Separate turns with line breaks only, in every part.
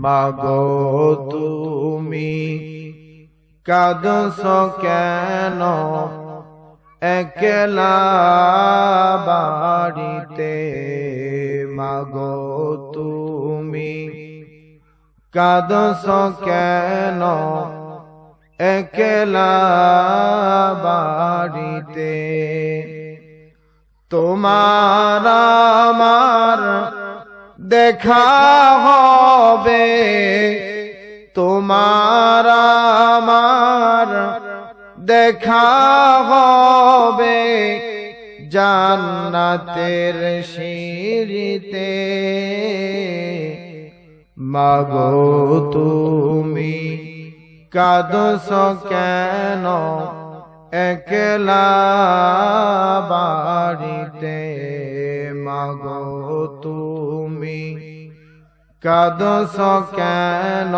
মাগো তুমি কাদস কেন? একলা বাড়িতে মাগো তুমি কাদস কেন? একলা বাড়িতে তোমার আমার দেখা হবে তোমার আমার। দেখা হবে জান্নাতের সিঁড়িতে। মাগো তুমি কাদস কেন? একলা বাড়িতে মাগো কাদস কেন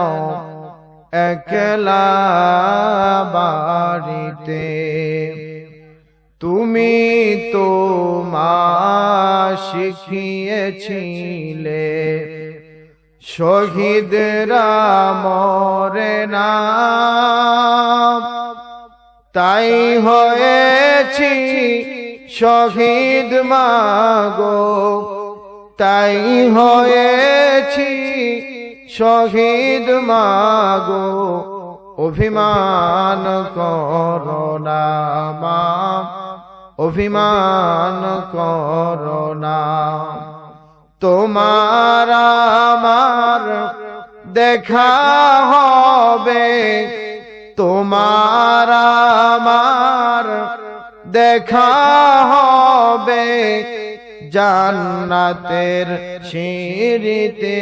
একলা বাড়িতে? তুমি তো মা শিখিয়েছিলে, শহীদরা মরে না। তাই হয়েছি শহীদ মাগো তাই হয়েছি শহীদ মাগো, অভিমান করোনা মা, অভিমান করোনা তোমার আমার দেখা হবে, তোমার আমার দেখা হবে। জান্নাতের সিঁড়িতে।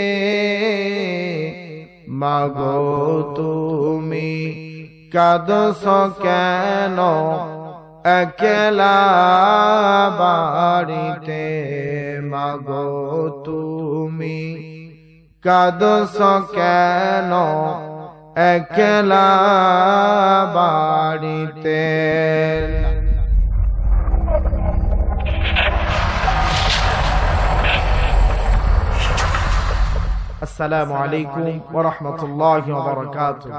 মাগো তুমি কাদস কেন? একলা বাড়িতে। মাগো তুমি কাদস কেন? একলা বাড়িতে। আসসালামু আলাইকুম ওয়া রাহমাতুল্লাহি ওয়া বারাকাতুহু।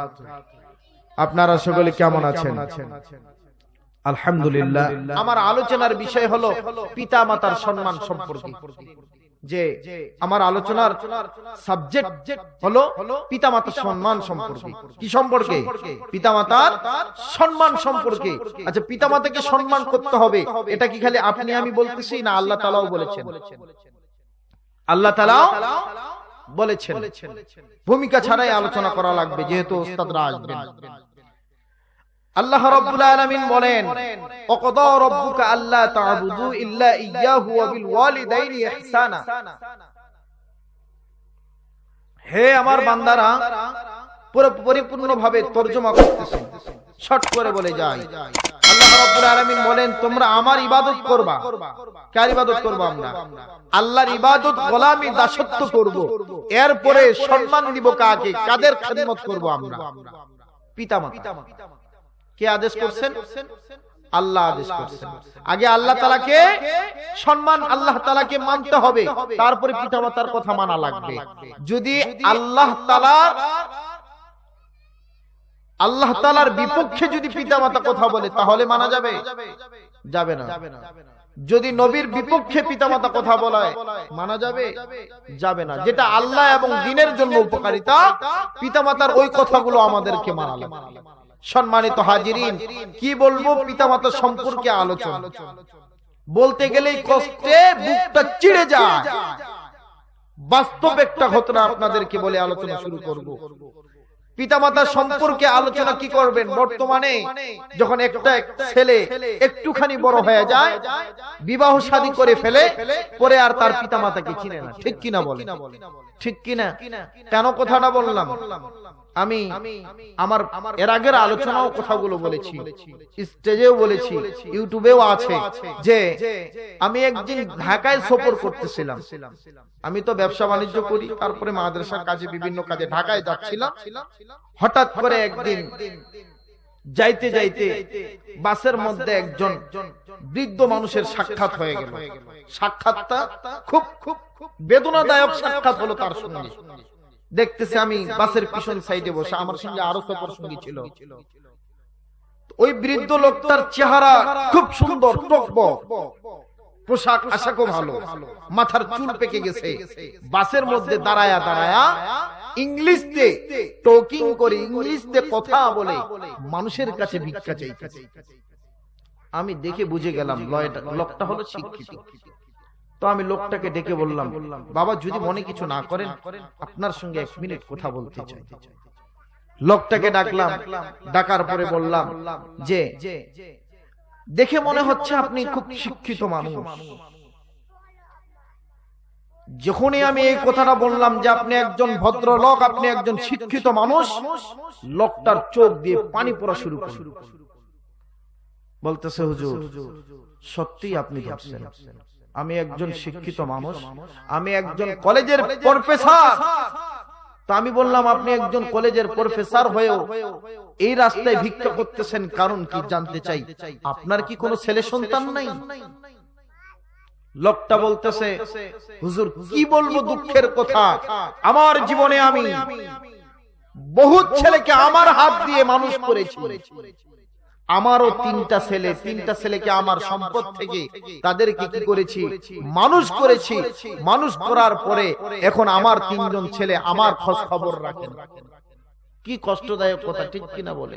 আপনারা সকলে কেমন আছেন? আলহামদুলিল্লাহ। আমার আলোচনার বিষয় হলো পিতা মাতার সম্মান সম্পর্কে। যে আমার আলোচনার সাবজেক্ট হলো পিতা মাতার সম্মান সম্পর্কে। কি সম্পর্কে? পিতা মাতার সম্মান সম্পর্কে। আচ্ছা পিতা মাতাকে সম্মান করতে হবে এটা কি খালি আপনি আমি বলতেছি না আল্লাহ তালাও বলেছেন? আল্লাহ তালাও বলেছেন। ভূমিকা ছাড়াই আলোচনা করা লাগবে যেহেতু ওস্তাদরা আসবেন আল্লাহ রাব্বুল আলামিন বলেন ওয়াকাদা রাব্বুকা আল্লা তা'বুদু ইল্লা ইয়াহু ওয়া বিল ওয়ালিদাইনি ইহসানা। হে আমার বান্দারা পুরো পরিপূর্ণভাবে তরজমা করতেছেন। শর্ট করে বলে যাই। আল্লাহ বলেন, তোমরা আমার ইবাদত করবা। কার ইবাদত আমরা? আল্লাহর ইবাদত গোলামি দাসত্ব করব। এরপরে সম্মান দিব কাকে? কাদের খেদমত করব আমরা? কে আদেশ করছেন? আল্লাহ আদেশ করছেন। আগে আল্লাহ তালাকে সম্মান, আল্লাহ তালাকে মানতে হবে। তারপরে পিতামাতার কথা মানা লাগবে। যদি আল্লাহ তালা আল্লাহ তালার বিপক্ষে যদি পিতামাতা কথা বলে তাহলে মানা যাবে? যাবে। না। যদি নবীর বিপক্ষে পিতামাতা কথা বলায় মানা যাবে? যাবে। না। যেটা আল্লাহ এবং দিনের জন্য উপকারিতা পিতামাতার ওই কথাগুলো আমাদেরকে মানা সম্মানিত হাজিরিন কি বলব? পিতামাতা সম্পর্কে আলোচনা। বলতে গেলেই কষ্টে বুকটা চিড়ে যায়। বাস্তব একটা ঘটনা আপনাদেরকে বলে আলোচনা শুরু করব। পিতামাতা সম্পর্কে আলোচনা কি করবেন? বর্তমানে যখন একটা ছেলে একটুখানি বড় হয়ে যায় বিবাহ শাদী করে ফেলে পরে আর তার পিতামাতাকে চিনে না। ঠিক কিনা বলে ঠিক কিনা? কেন? কথাটা বললাম? আমি আমার এর আগের আলোচনাও কথাগুলো বলেছি। স্টেজেও বলেছি ইউটিউবেও আছে যে আমি একদিন ঢাকায় সফর করতেছিলাম। আমি তো ব্যবসা বাণিজ্য করি তারপরে মাদ্রাসার কাজে বিভিন্ন কাজে ঢাকায় যাচ্ছিলাম। হঠাৎ করে একদিন যাইতে যাইতে বাসের মধ্যে একজন বৃদ্ধ মানুষের সাক্ষাৎ হয়ে গেল। সাক্ষাৎটা খুব খুব বেদনাদায়ক সাক্ষাৎ হলো তার সঙ্গে। দেখতেছে আমি বাসের পিছন সাইডে বসে। আমার সঙ্গে আরও সফর সঙ্গী ছিল। ওই বৃদ্ধ লোকটার চেহারা খুব সুন্দর টকবক। পোশাক আশাকও ভালো। মাথার চুল পেকে গেছে। বাসের মধ্যে দাঁড়ায়া দাঁড়ায়া ইংলিশতে টকিং করে ইংলিশতে কথা বলে মানুষের কাছে ভিক্ষা চাইতেছে। আমি দেখে বুঝে গেলাম লয়টা- লোকটা হলো শিক্ষিত। তো আমি লোকটাকে ডেকে বললাম, বাবা, যদি মনে কিছু না করেন, আপনার সঙ্গে এক মিনিট কথা বলতে চাই। লোকটাকে ডাকলাম, ডাকার পরে বললাম, যে, দেখে মনে হচ্ছে আপনি খুব শিক্ষিত মানুষ। যখনই আমি এই কথাটা বললাম যে আপনি একজন ভদ্র লোক আপনি একজন শিক্ষিত মানুষ, লোকটার চোখ দিয়ে পানি পড়া শুরু বলতেছে, হুজুর সত্যি আপনি ধরছেন। আমি একজন শিক্ষিত মানুষ আমি একজন কলেজের প্রফেসর তো আমি বললাম আপনি একজন কলেজের প্রফেসর হয়েও এই রাস্তায় ভিক্ষা করতেছেন কারণ কি জানতে চাই? আপনার কি কোনো ছেলে সন্তান নাই? লোকটা বলতেছে হুজুর কি বলব দুঃখের কথা? আমার জীবনে আমি বহুত ছেলেকে আমার হাত দিয়ে মানুষ করেছি। আমারও তিনটা ছেলে তিনটা ছেলেকে আমার সম্পদ থেকে তাদেরকে কি করেছি? মানুষ করেছি। মানুষ করার পরে এখন আমার তিনজন ছেলে আমার খোঁজ খবর রাখেন। কি কষ্টদায়ক কথা ঠিক কিনা বলে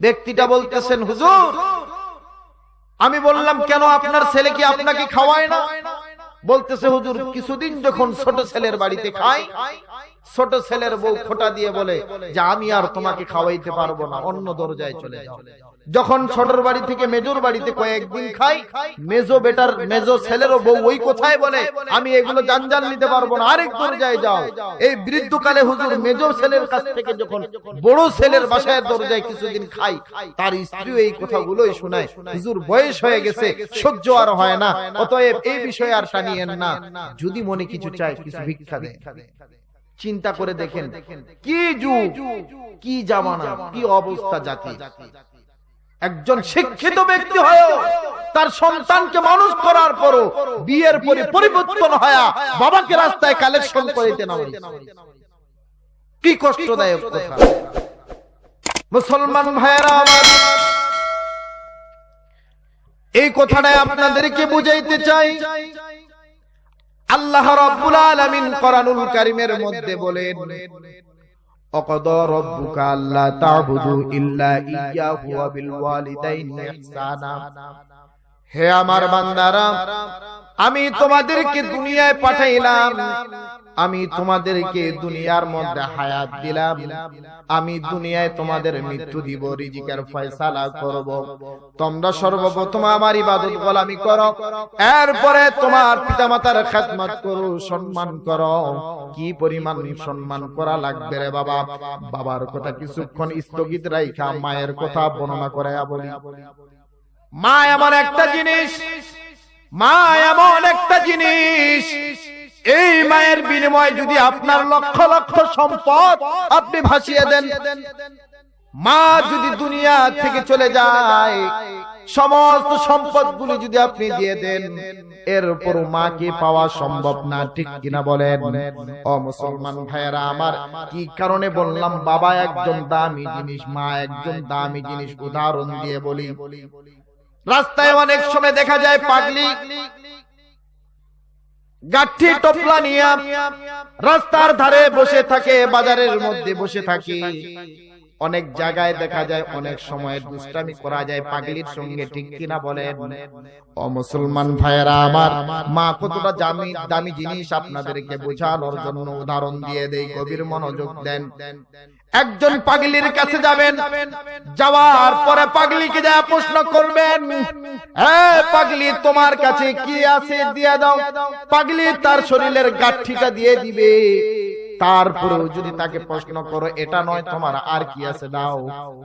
ব্যক্তিটা বলতেছেন হুজুর আমি বললাম কেন আপনার ছেলে কি আপনাকে খাওয়ায় না? বলতেছে হুজুর কিছুদিন যখন ছোট ছেলের বাড়িতে খাই ছোট ছেলের বউ খোটা দিয়ে বলে যে আমি আর তোমাকে খাওয়াইতে পারব না অন্য দরজায় চলে যাও। যখন ছোটর বাড়ি থেকে মেজোর বাড়িতে কয়েকদিন খাই, মেজো বেটার, মেজো ছেলেরও বউ ওই কোথায় বলে, আমি এগুলো জানজাল নিতে পারব না, আরেক দরজায় যাও। এই বৃদ্ধকালে হুজুর মেজো ছেলের কাছ থেকে যখন বড় ছেলের বাসায় দরজায় কিছুদিন খাই, তার স্ত্রীও এই কথাগুলোই শোনায়। হুজুর, বয়স হয়ে গেছে, সহ্য আর হয় না, অতএব এই বিষয়ে আর টানিয়েন না। যদি মনে কিছু চায়, কিছু ভিক্ষা দেয় চিন্তা করে দেখেন, কি যুগ, কি জামানা, কি অবস্থা জাতি? একজন শিক্ষিত ব্যক্তি হয়েও তার সন্তানকে মানুষ করার পরও বিয়ের পরে পরিবর্তন হয়া বাবাকে রাস্তায় কালেকশন করিতে না কি কষ্টদায়ক কথা। মুসলমান ভাইয়েরা আমার এই কথাটাই আপনাদেরকে বুঝাইতে চাই। আল্লাহ রাব্বুল আলামিন কোরআনুল কারীমের মধ্যে বলেন। অকদ ربك আল্লা تعبدوا ইল্লা ইয়্যাহু وبالوالدين বিল হে আমার বান্দারা, আমি তোমাদেরকে দুনিয়ায় পাঠাইলাম আমি তোমাদেরকে দুনিয়ার মধ্যে হায়াত দিলাম। আমি দুনিয়ায় তোমাদের মৃত্যু দিব রিজিকের ফয়সালা করব। তোমরা সর্বপ্রথম আমার ইবাদত গোলামি করো। এরপরে তোমার পিতামাতার খেদমত করো সম্মান করো। কি পরিমাণ সম্মান করা লাগবে রে বাবা? বাবার কথা কিছুক্ষণ স্থগিত রাইখা মায়ের কথা বর্ণনা করে বলি। মা এমন একটা জিনিস। মা এমন একটা জিনিস। এই মায়ের বিনিময়ে যদি আপনার লক্ষ লক্ষ সম্পদ আপনি ভাসিয়ে দেন, মা যদি দুনিয়া থেকে চলে যায়, সমস্ত সম্পদ গুলি যদি আপনি দিয়ে দেন, এর উপর মাকে পাওয়া সম্ভব না, ঠিক কিনা বলেন? ও মুসলমান ভাইয়েরা, আমার কি কারণে বললাম, বাবা একজন দামি জিনিস, মা একজন দামি জিনিস, উদাহরণ দিয়ে বলি। রাস্তায় অনেক সময় দেখা যায় পাগলি গাঠি টপলা নিয়ে রাস্তার ধারে বসে থাকে বাজারের মধ্যে বসে থাকে। অনেক জায়গায় দেখা যায় অনেক সময় দুষ্টামি করা যায় পাগলির সঙ্গে ঠিক কিনা বলেন? ও মুসলমান ভাইয়েরা আমার মা কতটা দামি দামি জিনিস আপনাদেরকে বোঝানোর জন্য উদাহরণ দিয়ে দেই কবির মনোযোগ দেন। একজন পাগলির কাছে যাবেন যাওয়ার পরে পাগলিকে যা প্রশ্ন করবেন হ্যাঁ পাগলি তোমার কাছে কি আছে? দিয়ে দাও। পাগলি তার শরীরের গাঠিটা দিয়ে দিবে। তারপরেও যদি তাকে প্রশ্ন করো, এটা নয় তোমার, আর কি আছে, দাও।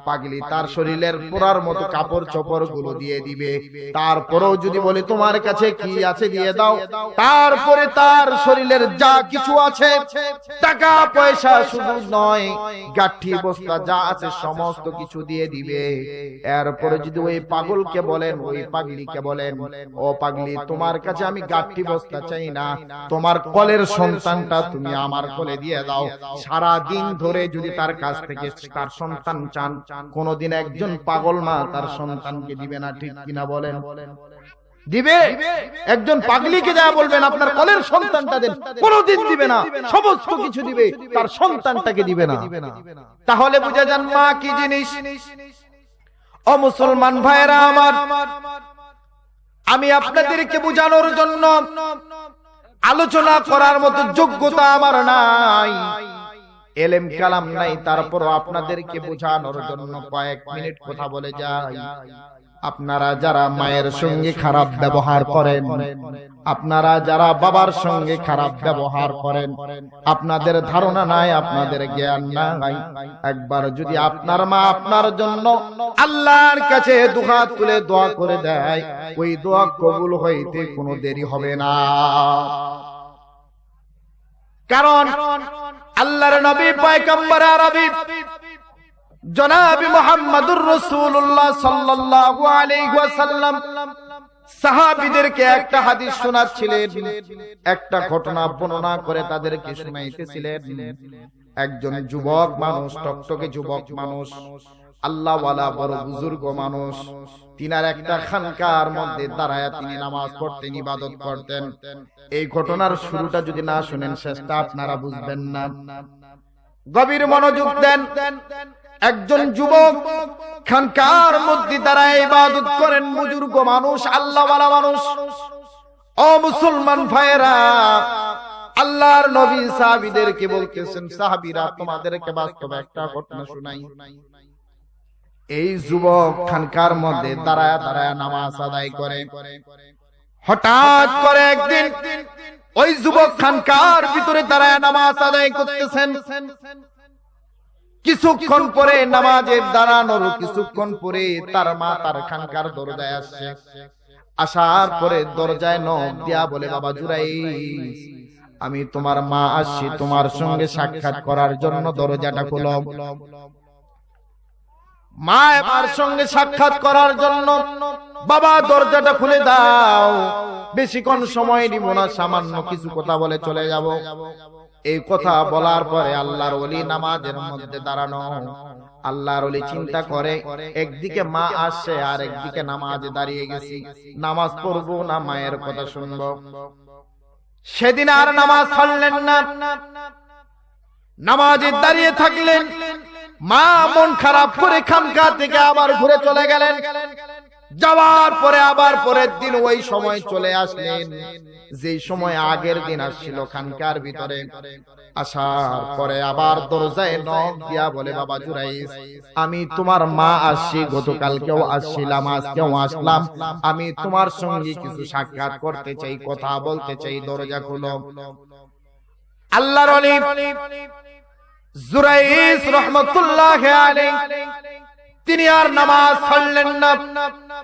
পাগলি তার শরীরের পুরার মতো কাপড় চোপড়গুলো দিয়ে দিবে। তারপরেও যদি বলে, তোমার কাছে কি আছে, দিয়ে দাও। তারপরে তার শরীরের যা কিছু আছে, টাকা, পয়সা শুধু নয়, গাঠি বস্তা যা আছে, সমস্ত কিছু দিয়ে দিবে। এরপরে যদি ওই পাগলকে বলেন, ওই পাগলিকে বলেন, ও পাগলি, তোমার কাছে আমি গাঠি বস্তা চাই না। তোমার কলের সন্তানটা তুমি আমার কোলে দিয়ে দাও। সারা দিন ধরে যদি তার কাছ থেকে তার সন্তান চান কোনদিন একজন পাগল মা তার সন্তানকে দিবে না ঠিক কিনা বলেন? দিবে? একজন পাগলিকে যা বলবেন আপনার কলের সন্তানটা দেন। কোনদিন দিবে না। সমস্ত কিছু দিবে। তার সন্তানটাকে দিবে না। তাহলে বুঝে যান মা কি জিনিস? ও মুসলমান ভাইরা আমার আমি আপনাদেরকে বোঝানোর জন্য আলোচনা করার মতো যোগ্যতা আমার নাই। এলেম কালাম নাই তারপর আপনাদেরকে বোঝানোর জন্য কয়েক মিনিট কথা বলে যাই। আপনারা যারা মায়ের সঙ্গে খারাপ ব্যবহার করেন আপনারা যারা বাবার সঙ্গে খারাপ ব্যবহার করেন আপনাদের ধারণা নাই আপনাদের জ্ঞান নাই। একবার যদি আপনার মা আপনার জন্য আল্লাহর কাছে দুহাত তুলে দোয়া করে দেয় ওই দোয়া কবুল হইতে কোনো দেরি হবে না। কারণ আল্লাহর নবী পয়গম্বর আরবি জনাবি মোহাম্মদুর রসুল্লাহ সাল্লাল্লাহু আলাইহি ওয়াসাল্লাম। সাহাবীদেরকে একটা হাদিস শোনাচ্ছিলেন। একটা ঘটনা বর্ণনা করে তাদেরকে শুনাইতেছিলেন। একজন যুবক মানুষ, টকটকে যুবক মানুষ, আল্লাহওয়ালা বড় বুজুর্গ মানুষ। তিনার একটা খানকার মধ্যে দাঁড়ায় তিনি নামাজ পড়তেন, ইবাদত করতেন। এই ঘটনার শুরুটা যদি না শুনেন, শেষটা আপনারা বুঝবেন না। গভীর মনোযোগ দেন। একজন যুবক খানকার মধ্যে দাঁড়ায় ইবাদত করেন, বুজুর্গ মানুষ, আল্লাহওয়ালা মানুষ। ও মুসলমান ভাইরা আল্লাহর নবী সাহাবীদেরকে বলতেছেন, সাহাবীরা, তোমাদেরকে বাস্তবে একটা ঘটনা শুনাই। এই যুবক খানকার মধ্যে দাঁড়ায় দাঁড়ায় নামাজ আদায় করে। হঠাৎ করে একদিন ওই যুবক খানকার ভিতরে দাঁড়ায় নামাজ আদায় করতেছেন। কিছুক্ষণ পরে নামাজের দাঁড়ানোর কিছুক্ষণ পরে তার মা তার খানকার দরজায় আসছে। আসার পরে দরজায় নখ দিয়া বলে, বাবা জুরাই আমি তোমার মা আসছি, তোমার সঙ্গে সাক্ষাৎ করার জন্য দরজাটা খুলো। মা আমার সঙ্গে সাক্ষাৎ করার জন্য, বাবা, দরজাটা খুলে দাও। বেশিক্ষণ সময় নিব না সামান্য কিছু কথা বলে চলে যাব। এই কথা বলার পরে আল্লাহর ওলি নামাজের মধ্যে দাঁড়ানো। আল্লাহর ওলি চিন্তা করে একদিকে মা আসছে আর একদিকে নামাজে দাঁড়িয়ে গেছি। নামাজ পড়ব না মায়ের কথা শুনব। সেদিন আর নামাজ ছাড়লেন না। নামাজে দাঁড়িয়ে থাকলেন। মা মন খারাপ করে খানকা থেকে আবার ঘুরে চলে গেলেন। যাওয়ার পরে আবার পরের দিন ওই সময় চলে আসলেন। যে সময় আগের দিন আসছিল খানকার ভিতরে। আসার পরে আবার দরজায় নখ দিয়া বলে, বাবা জুরাইস আমি তোমার মা আসছি, গতকালকেও আসছিলাম, আজকেও আসলাম। আমি তোমার সঙ্গে কিছু সাক্ষাৎ করতে চাই, কথা বলতে চাই, দরজা খুলো। আল্লাহর জুরাইস রহমতুল্লাহ আলাইহি তিনি আর নামাজ ছাড়লেন না।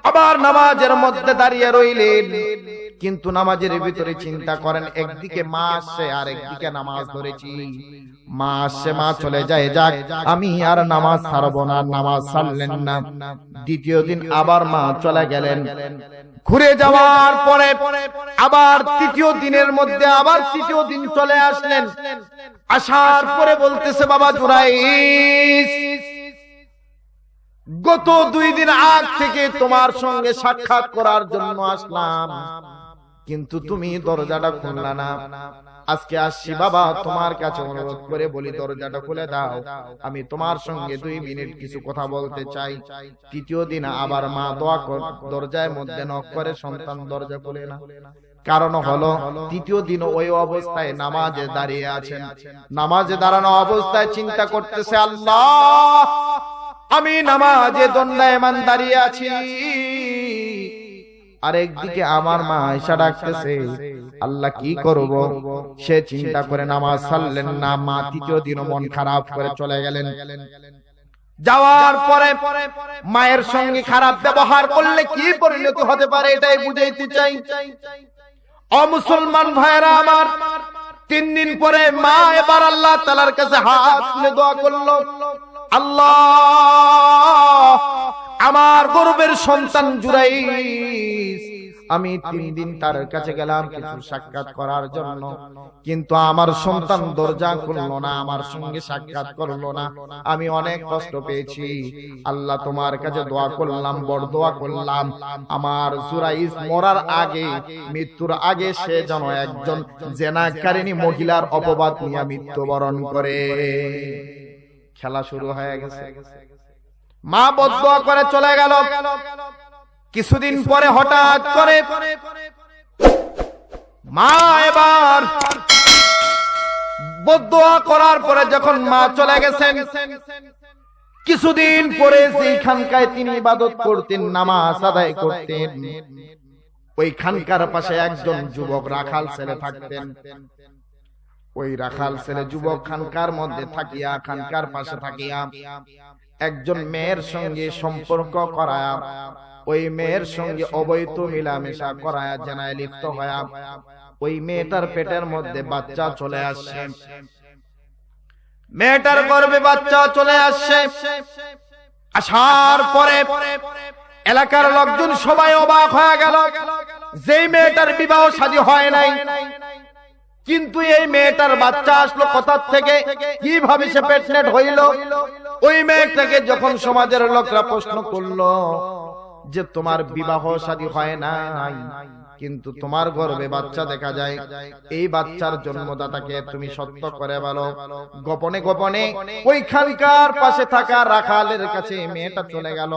আবার নামাজের মধ্যে দাঁড়িয়ে রইলেন। কিন্তু নামাজের ভিতরে চিন্তা করেন, একদিকে মা আসছে আর একদিকে নামাজ ধরেছি। মা আসছে, মা চলে যায়, যাক, আমি আর নামাজ ছাড়বো না, নামাজ ছাড়লেন না। দ্বিতীয় দিন আবার মা চলে গেলেন। ঘুরে যাওয়ার পরে আবার তৃতীয় দিনের মধ্যে আবার তৃতীয় দিন চলে আসলেন। আসার পরে বলতেছে, বাবা জুরাইস গত দুই দিন আগ থেকে তোমার সঙ্গে সাক্ষাৎ করার জন্য আসলাম। কিন্তু তুমি দরজাটা খুললা না। আজকে আসছি, বাবা, তোমার কাছে অনুরোধ করে বলি, দরজাটা খুলে দাও। আমি তোমার সঙ্গে দুই মিনিট কিছু কথা বলতে চাই। তৃতীয় দিন আবার মা দোয়া কর, দরজায় মধ্যে নক করে, সন্তান দরজা খুলে না। কারণ হলো, তৃতীয় দিন ওই অবস্থায় নামাজে দাঁড়িয়ে আছেন। নামাজে দাঁড়ানো অবস্থায় চিন্তা করতেছে, আল্লাহ! আমি নামাজে দণ্ডায়মান দাঁড়িয়ে আছি। আর একদিকে আমার মা আয়সা ডাকতেছে আল্লাহ কি করব? সে চিন্তা করে নামাজ ছাড়লেন না মা তৃতীয় দিনও মন খারাপ করে চলে গেলেন। যাওয়ার পরে মায়ের সঙ্গে খারাপ ব্যবহার করলে কি পরিণতি হতে পারে এটাই বুঝাইতে চাই। অমুসলমান ভাইরা আমার তিন দিন পরে মা এবার আল্লাহ তালার কাছে হাত তুলে দোয়া করল। আল্লাহ, আমার গর্বের সন্তান জুরাই আমি তিন দিন তার কাছে গেলাম কিছু সাক্ষাৎ করার জন্য। কিন্তু আমার সন্তান দরজা খুললো না, আমার সঙ্গে সাক্ষাৎ করল না। আমি অনেক কষ্ট পেয়েছি। আল্লাহ তোমার কাছে দোয়া করলাম বড় দোয়া করলাম। আমার জুরাইস মরার আগে, মৃত্যুর আগে সে যেন একজন জেনাকারিনী মহিলার অপবাদ নিয়ে মৃত্যুবরণ করে। খেলা শুরু হয়ে গেছে। মা বদয়া করে চলে গেল। কিছুদিন পরে হঠাৎ করে মা এবার বদয়া করার পরে যখন মা চলে গেছেন কিছুদিন পরে সেইখানকায় তিনি ইবাদত করতেন নামাজ আদায় করতেন ওই খানকার পাশে একজন যুবক রাখাল ছেলে থাকতেন। ওই রাখাল ছেলে যুবক খানকার মধ্যে থাকিয়া, খানকার পাশে থাকিয়া একজন মেয়ের সঙ্গে সম্পর্ক করায়া, ওই মেয়ের সঙ্গে অবৈধ মিলামেশা করায়া জানায় লিপ্ত হয়া ওই মেয়েটার পেটের মধ্যে বাচ্চা চলে আসছে। মেয়েটার গর্ভে বাচ্চা চলে আসছে। আসার পরে এলাকার লোকজন সবাই অবাক হয়ে গেল। যেই মেয়েটার বিবাহ শাদী হয় নাই কিন্তু এই মেয়েটার বাচ্চা আসলো কোথার থেকে? কীভাবে সে প্রেগনেন্ট হইল? ওই মেয়েটাকে যখন সমাজের লোকরা প্রশ্ন করল যে তোমার বিবাহ শাদী হয় নাই। কিন্তু তোমার গর্ভে বাচ্চা দেখা যায়। এই বাচ্চার জন্মদাতাকে তুমি সত্য করে বলো। গোপনে গোপনে ওইখানকার পাশে থাকা রাখালের কাছে মেয়েটা চলে গেল।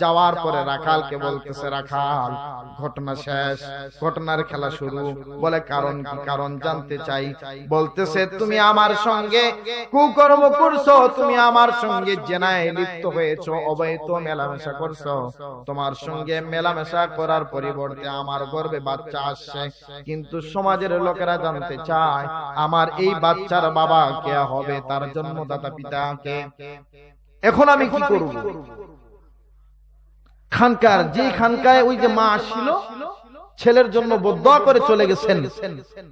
যাওয়ার পরে রাখালকে বলতেছে রাখাল ঘটনা শেষ। ঘটনার খেলা শুরু। বলে কারণ কি? কারণ জানতে চাই। বলতেছে তুমি আমার সঙ্গে কুকর্ম করছ তুমি আমার সঙ্গে জেনায় লিপ্ত হয়েছো অবৈধ মেলামেশা করছ। তোমার সঙ্গে মেলামেশা করার পরিবর্তে আমার গর্বে বাচ্চা আসছে। কিন্তু সমাজের লোকেরা জানতে চায় আমার এই বাচ্চার বাবা কে হবে তার জন্মদাতা পিতা কে এখন আমি কি করব? খানকার যে খানকায় ওই যে মা আসছিল ছেলের জন্য বদয়া করে চলে গেছেন।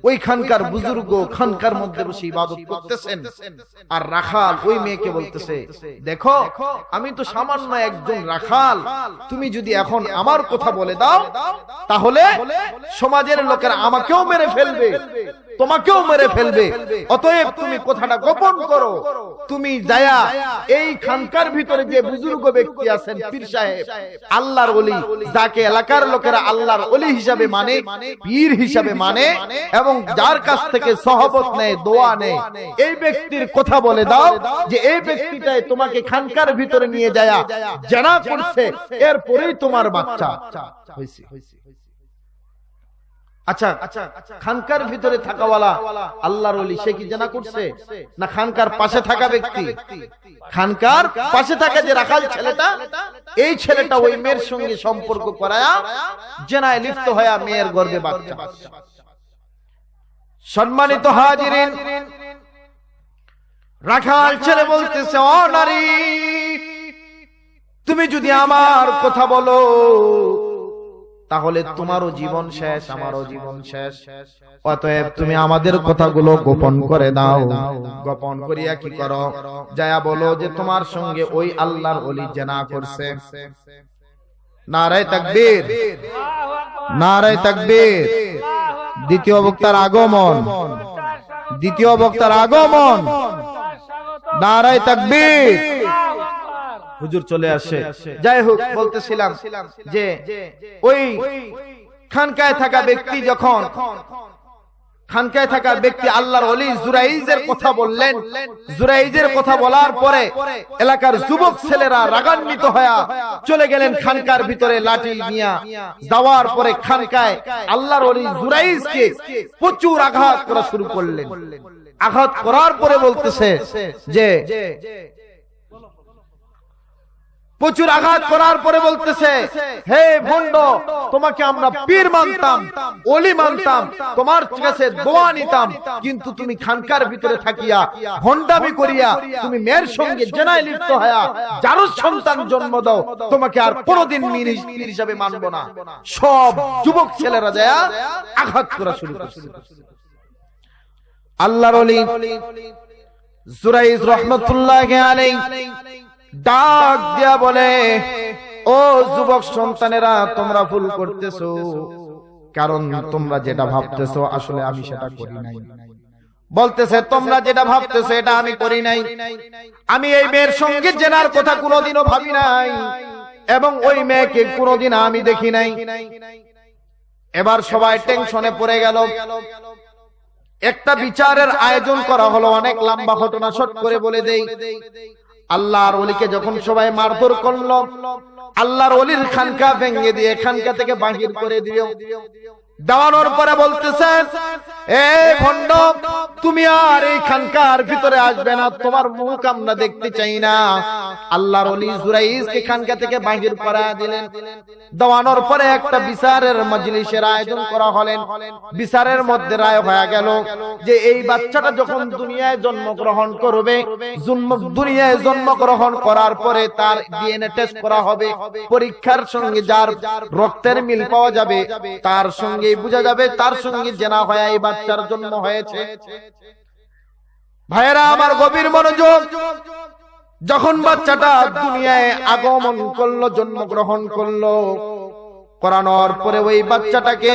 ওইখানকার বুজুর্গ খানকার মধ্যে বসে ইবাদত করতেছেন। আর রাখাল ওই মেয়েকে বলতেছে দেখো আমি তো সামান্য একজন রাখাল। তুমি যদি এখন আমার কথা বলে দাও তাহলে সমাজের লোকেরা আমাকেও মেরে ফেলবে। তোমাকেও মেরে ফেলবে। অতএব তুমি কথাটা গোপন করো। তুমি যায়া এই খানকার ভিতরে যে বুজুর্গ ব্যক্তি আছেন পীর সাহেব আল্লাহর ওলি যাকে এলাকার লোকেরা আল্লাহর ওলি। হিসাবে মানে পীর হিসাবে মানে এবং যার কাছ থেকে সহবত নেয় দোয়া নেয়। এই ব্যক্তির কথা বলে দাও যে এই ব্যক্তিটাই তোমাকে খানকার ভিতরে নিয়ে যায়া। জানা করছে এরপরেই তোমার বাচ্চা। হয়েছে আচ্ছা খানকার ভিতরে থাকাওয়ালা আল্লাহর ওলি সে কি জানা করছে? না খানকার পাশে থাকা ব্যক্তি। খানকার পাশে থাকা যে রাখাল ছেলেটা এই ছেলেটা ওই মেয়ের সঙ্গে সম্পর্ক করায়া জেনায় লিপ্ত হয়া মেয়ের গর্বে বাচ্চা সম্মানিত হাজিরিন রাখাল ছেলে বলতেছে অনারী তুমি যদি আমার কথা বলো তাহলে তোমারও জীবন শেষ আমারও জীবন শেষ। অতএব তুমি আমাদের কথাগুলো গোপন করে দাও। গোপন করিয়া কি করো? যায়া বলো যে তোমার সঙ্গে ওই আল্লাহর অলি জেনা করছে। নারায় তাকবীর। নারায় তাকবীর। দ্বিতীয় বক্তার আগমন। দ্বিতীয় বক্তার আগমন। নারায় তাকবীর। হুজুর চলে আসে। যাই হোক বলতেছিলাম যে ওই খানকায় থাকা ব্যক্তি যখন খানকায় থাকা ব্যক্তি আল্লাহর অলি জুরাইজের কথা বললেন। জুরাইজের কথা বলার পরে এলাকার যুবক ছেলেরা রাগান্বিত হয়ে চলে গেলেন খানকার ভিতরে লাঠি নিয়া। যাওয়ার পরে খানকায় আল্লাহর অলি জুরাইজকে প্রচুর আঘাত করা শুরু করলেন। আঘাত করার পরে বলতেছে যে প্রচুর আঘাত করার পরে বলতেছে, হে ভণ্ড, তোমাকে আমরা পীর মানতাম অলি মানতাম, তোমার কাছে দোয়া নিতাম, কিন্তু তুমি খানকার ভিতরে থাকিয়া ভণ্ডামি করিয়া তুমি মেয়ের সঙ্গে জেনায় লিপ্ত হয়া যারো সন্তান জন্ম দাও, তোমাকে আর কোনোদিন মীর হিসাবে মানবো না। সব যুবক ছেলেরা যায় আঘাত করা শুরু করছে। আল্লাহর অলি জুরাইজ রহমতুল্লাহ আলাইহি ডাক দিয়া বলে, ও যুবক সন্তানেরা, তোমরা ভুল করতেছো। কারণ তোমরা যেটা ভাবতেছো, আসলে আমি সেটা করি নাই। বলতেছে, তোমরা যেটা ভাবতেছো, এটা আমি করি নাই। আমি এই মেয়ের সঙ্গে জেনার কথা কোনোদিনও ভাবি নাই এবং ওই মেয়েকে কোনোদিন আমি দেখি নাই। এবার সবাই টেনশনে পড়ে গেল। একটা বিচারের আয়োজন করা হলো, অনেক লম্বা ঘটনা শর্ট করে বলে দেই। আল্লাহর অলিকে যখন সবাই মারধর করল, আল্লাহর অলির খানকা ভেঙে দিয়ে খানকা থেকে বাহির করে দিও দেওয়ানোর পরে বলতেছেন, এ ভণ্ড, তুমি আর এই খানকার ভিতরে আসবে না, তোমার মুখ আমরা দেখতে চাই না। আল্লাহর অলি জুরাইজকে খানকা থেকে বাহির করা দিলেন। দেওয়ানোর পরে একটা বিচারের মজলিসের আয়োজন করা হলেন। বিচারের মধ্যে রায় হয়ে গেল যে এই বাচ্চাটা যখন দুনিয়ায় জন্মগ্রহণ করবে দুনিয়ায় জন্মগ্রহণ করার পরে তার ডিএনএ টেস্ট করা হবে, পরীক্ষার সঙ্গে যার রক্তের মিল পাওয়া যাবে, তার সঙ্গে বোঝা যাবে তার সঙ্গে জেনা হয়ে এই বাচ্চার জন্ম হয়েছে। ভাইয়েরা, আমার গভীর মনোযোগ। যখন বাচ্চাটা দুনিয়ায় আগমন করল, জন্মগ্রহণ করল, করানোর পরে ওই বাচ্চাটাকে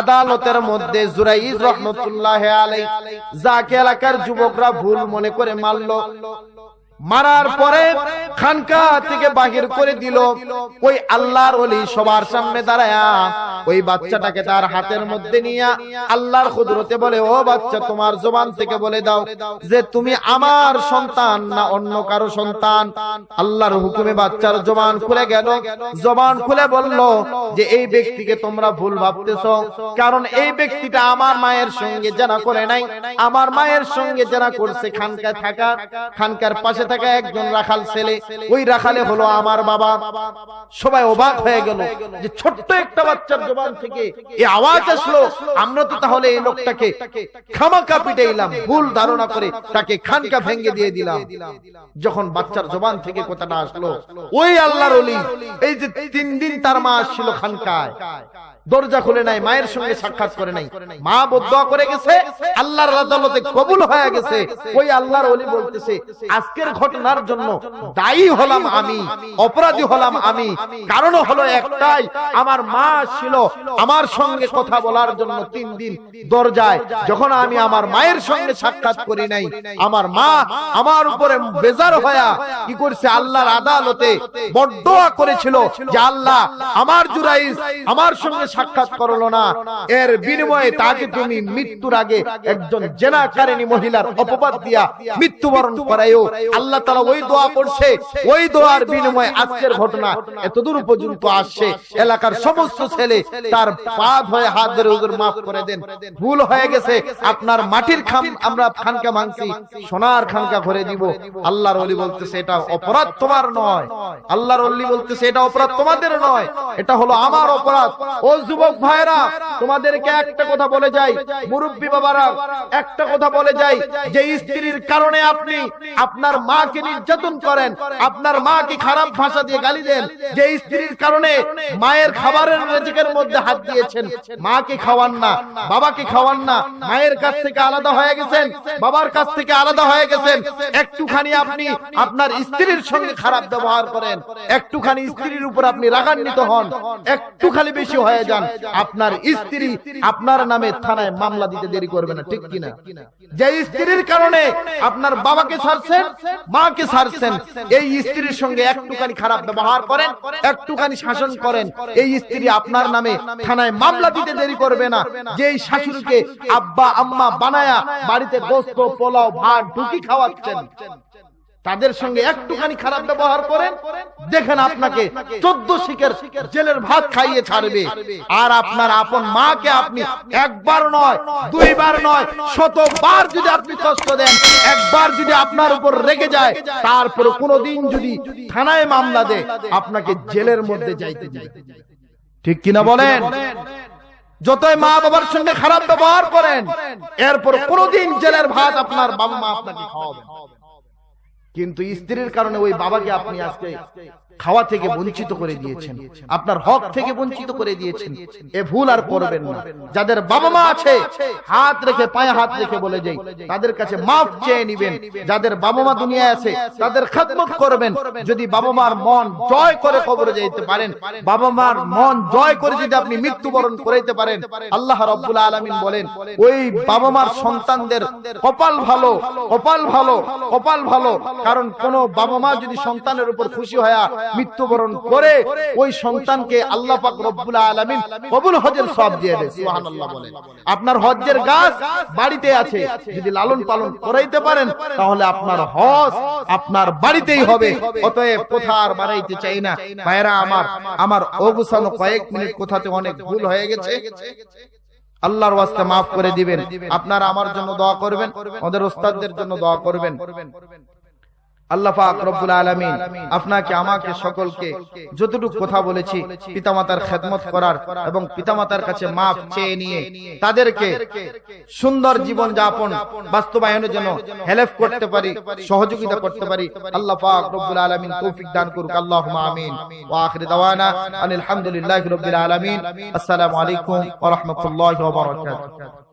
আদালতের মধ্যে জুরাইজ রহমতুল্লাহ আলাই যাকে এলাকার যুবকরা ভুল মনে করে মারলো মারার পরে খানকা থেকে বাহির করে দিল। ওই আল্লাহর ওলি সবার সামনে দাঁড়ায়া। ওই বাচ্চাটাকে তার হাতের মধ্যে নিয়ে আল্লাহর কুদরতে বলে ও বাচ্চা তোমার জবান থেকে বলে দাও যে তুমি আমার সন্তান না অন্য কারও সন্তান। আল্লাহর হুকুমে বাচ্চার জবান খুলে গেল। জবান খুলে বলল যে এই ব্যক্তিকে তোমরা ভুল ভাবতেছ। কারণ এই ব্যক্তিটা আমার মায়ের সঙ্গে জানা করে নাই আমার মায়ের সঙ্গে জানা করছে খানকায় থাকা খানকার পাশে থাকা একজন রাখাল ছেলে, ওই রাখালে হলো আমার বাবা। সবাই অবাক হয়ে গেল যে ছোট্ট একটা বাচ্চার জবান থেকে এই আওয়াজ আসলো। আমরা তো তাহলে এই লোকটাকে খামাকা পিটাইলাম, ভুল ধারণা করে তাকে খানকা ভেঙে দিয়ে দিলাম। যখন বাচ্চার জবান থেকে কথাটা আসলো, ওই আল্লাহর অলি এই যে তিন দিন তার মা আসছিল খানকায়। দরজা খুলে নাই, মায়ের সঙ্গে সাক্ষাৎ করে নাই। মা বদয়া করে গেছে, আল্লাহর আদালতে কবুল হয়ে গেছে। ওই আল্লাহর ওলি বলতেছে, আজকের ঘটনার জন্য দায়ী হলাম আমি, অপরাধী হলাম আমি। কারণ হলো একটাই, আমার মা ছিল আমার সঙ্গে কথা বলার জন্য তিন দিন দরজায়। যখন আমি আমার মায়ের সঙ্গে সাক্ষাৎ করি নাই, আমার মা আমার উপরে বেজার হয়া কি করছে, আল্লাহর আদালতে বড্ডোয়া করেছিল যে আল্লাহ, আমার জুরাইজ আমার সঙ্গে সাক্ষাৎ করল না। এর বিনিময়ে তাকে তুমি মৃত্যুর আগে একজন জেনাকারিনী মহিলার অপবাদ দিয়া মৃত্যুবরণ করাইও আল্লাহ তালা ওই দোয়া করছে। ওই দোয়ার বিনিময়ে আজকের ঘটনা এতদূর পর্যন্ত আসছে এলাকার সমস্ত ছেলে তার পা হয়ে হাত ধরে হুজুর মাফ করে দেন। ভুল হয়ে গেছে। আপনার মাটির খাম আমরা খানকা ভাঙছি। সোনার খানকা করে দিব। আল্লাহর অলি বলতেছে এটা অপরাধ তোমার নয়। আল্লাহর অলি বলতেছে এটা অপরাধ তোমাদের নয়। এটা হলো আমার অপরাধ ও যুবক ভাইরা তোমাদেরকে একটা কথা বলে যাই। মুরব্বী বাবারা, একটা কথা বলে যাই। যে স্ত্রীর কারণে আপনি আপনার মাকে নির্যাতন করেন, আপনার মাকে খারাপ ভাষা দিয়ে গালি দেন, যে স্ত্রীর কারণে মায়ের খাবারের রেজেকের মধ্যে হাত দিয়েছেন, মাকে খাওয়ান না, বাবাকে খাওয়ান না, মায়ের কাছ থেকে আলাদা হয়ে গেছেন, বাবার কাছ থেকে আলাদা হয়ে গেছেন, একটুখানি আপনি আপনার স্ত্রীর সঙ্গে খারাপ ব্যবহার করেন, একটুখানি স্ত্রীর উপর আপনি রাগান্বিত হন একটু খালি বেশি হয়ে যান, আপনার স্ত্রী আপনার নামে থানায় মামলা দিতে দেরি করবে না, ঠিক কিনা? যে স্ত্রীর কারণে আপনার বাবাকে ছাড়ছেন, মাকে ছাড়ছেন, এই স্ত্রীর সঙ্গে একটুখানি খারাপ ব্যবহার করেন, একটুখানি শাসন করেন, এই স্ত্রী আপনার নামে থানায় মামলা দিতে দেরি করবে না। যে এই শাশুড়িকে আব্বা, আম্মা বানায়া বাড়িতে গোস্ত, পোলাও, ভাত, ঢুকি খাওয়াচ্ছেন। তাদের সঙ্গে একটুখানি খারাপ ব্যবহার করেন দেখেন আপনাকে চোদ্দ শিখের জেলের ভাত খাইয়ে ছাড়বে। আর আপনার আপন মাকে আপনি একবার নয় দুইবার নয় শতবার যদি আপনি কষ্ট দেন একবার যদি আপনার উপর রেগে যায় তারপর কোনোদিন যদি থানায় মামলা দেয় আপনাকে জেলের মধ্যে যাইতে যায় ঠিক কিনা বলেন? যতই মা বাবার সঙ্গে খারাপ ব্যবহার করেন এরপর কোনোদিন জেলের ভাত আপনার বাবা মা আপনাকে খাওয়াবে। কিন্তু স্ত্রীর কারণে ওই বাবাকে আপনি আজকে খাওয়া থেকে বঞ্চিত করে দিয়েছেন। আপনার হক থেকে বঞ্চিত করে দিয়েছেন। এ ভুল আর করবেন না। যাদের বাবা মা আছে হাত রেখে পায়ে হাত রেখে বলে যাই তাদের কাছে মাফ চেয়ে নিবেন। যাদের বাবা মা দুনিয়ায় আছে তাদের খেদমত করবেন। যদি বাবা মার মন জয় করে কবরে যেতে পারেন বাবা মার মন জয় করে যদি আপনি মৃত্যুবরণ করাইতে পারেন আল্লাহ রব্বুল আলামিন বলেন ওই বাবা মার সন্তানদের কপাল ভালো কপাল ভালো কপাল ভালো কারণ কোন বাবা মা যদি সন্তানের উপর খুশি হয়ে মৃত্যুবরণ করে ওই সন্তানকে আল্লাহ পাক রব্বুল আলামিন কবুল হজের সব দিয়ে দেয় সুবহানাল্লাহ বলে আপনার হজ্জের গাছ বাড়িতে আছে। যদি লালন পালন করাইতে পারেন তাহলে আপনার হজ আপনার বাড়িতেই হবে। অতএব কোথা আর বাড়াইতে চাই না। ভাইরা আমার আমার অবসানো কয়েক মিনিট কোথাতে অনেক ভুল হয়ে গেছে। আল্লাহর ওয়াস্তে মাফ করে দিবেন। আপনারা আমার জন্য দোয়া করবেন। ওদের ওস্তাদদের জন্য দোয়া করবেন। আল্লাহ পাক রব্বুল আলামিন আপনাকে আমাকে সকলকে যতটুকু কথা বলেছি পিতামাতার খেদমত করার এবং পিতামাতার কাছে মাফ চেয়ে নিয়ে তাদেরকে সুন্দর জীবন যাপন বাস্তবায়নের জন্য হেল্প করতে পারি সহযোগিতা করতে পারি। আল্লাহ পাক রব্বুল আলামিন তৌফিক দান করুক। আল্লাহুম্মা আমিন। ওয়া আখির দাওয়ানা আলহামদুলিল্লাহি রাব্বিল আলামিন। আসসালামু আলাইকুম ওয়া রাহমাতুল্লাহি ওয়া বারাকাতুহু।